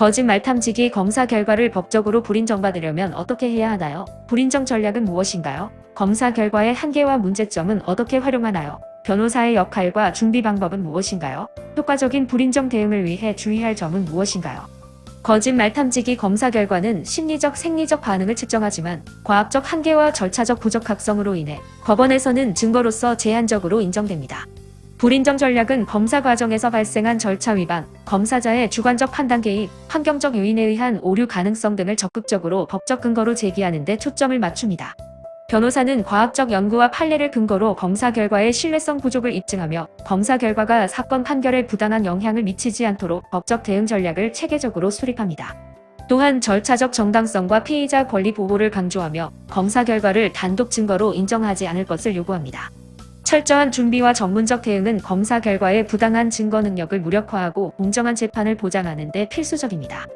거짓말 탐지기 검사 결과를 법적으로 불인정받으려면 어떻게 해야 하나요? 불인정 전략은 무엇인가요? 검사 결과의 한계와 문제점은 어떻게 활용하나요? 변호사의 역할과 준비 방법은 무엇인가요? 효과적인 불인정 대응을 위해 주의할 점은 무엇인가요? 거짓말 탐지기 검사 결과는 심리적 생리적 반응을 측정하지만 과학적 한계와 절차적 부적합성으로 인해 법원에서는 증거로서 제한적으로 인정됩니다. 불인정 전략은 검사 과정에서 발생한 절차 위반, 검사자의 주관적 판단 개입, 환경적 요인에 의한 오류 가능성 등을 적극적으로 법적 근거로 제기하는 데 초점을 맞춥니다. 변호사는 과학적 연구와 판례를 근거로 검사 결과의 신뢰성 부족을 입증하며 검사 결과가 사건 판결에 부당한 영향을 미치지 않도록 법적 대응 전략을 체계적으로 수립합니다. 또한 절차적 정당성과 피의자 권리 보호를 강조하며 검사 결과를 단독 증거로 인정하지 않을 것을 요구합니다. 철저한 준비와 전문적 대응은 검사 결과의 부당한 증거 능력을 무력화하고 공정한 재판을 보장하는 데 필수적입니다.